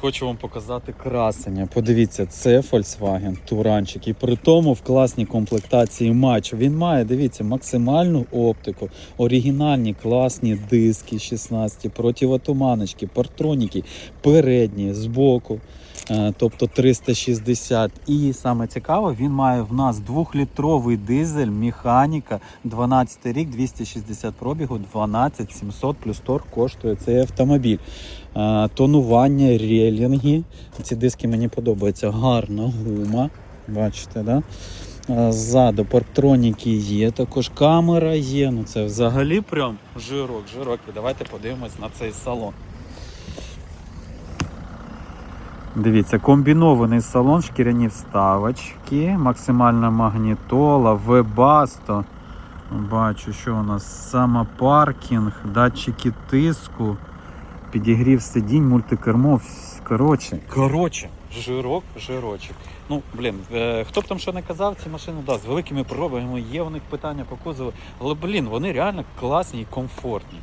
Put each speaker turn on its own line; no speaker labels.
Хочу вам показати красення. Подивіться, це Volkswagen Туранчик. І при тому в класній комплектації матч. Він має, дивіться, максимальну оптику, оригінальні класні диски 16, противотуманочки, партроніки, передні, збоку. е, Тобто 360. І саме цікаве, він має в нас двохлітровий дизель, механіка, 12 рік, 260 пробігу, 12 700 плюс торг коштує цей автомобіль. Е, Тонування, релінги. Ці диски мені подобаються. Гарна гума. Бачите, да? Е, Ззаду партроніки є, також камера є. Ну це взагалі прям жирок, жирок. І давайте подивимось на цей салон. Дивіться, комбінований салон, шкіряні вставочки, максимальна магнітола, вебасто. Бачу, що у нас самопаркінг, датчики тиску, підігрів сидінь, мультикермо. Коротше, коротше, жирок, жирочок. Ну, блін, е, хто б там що не казав, ці машини да, з великими пробами, є у них питання по кузову. Але блін, вони реально класні і комфортні.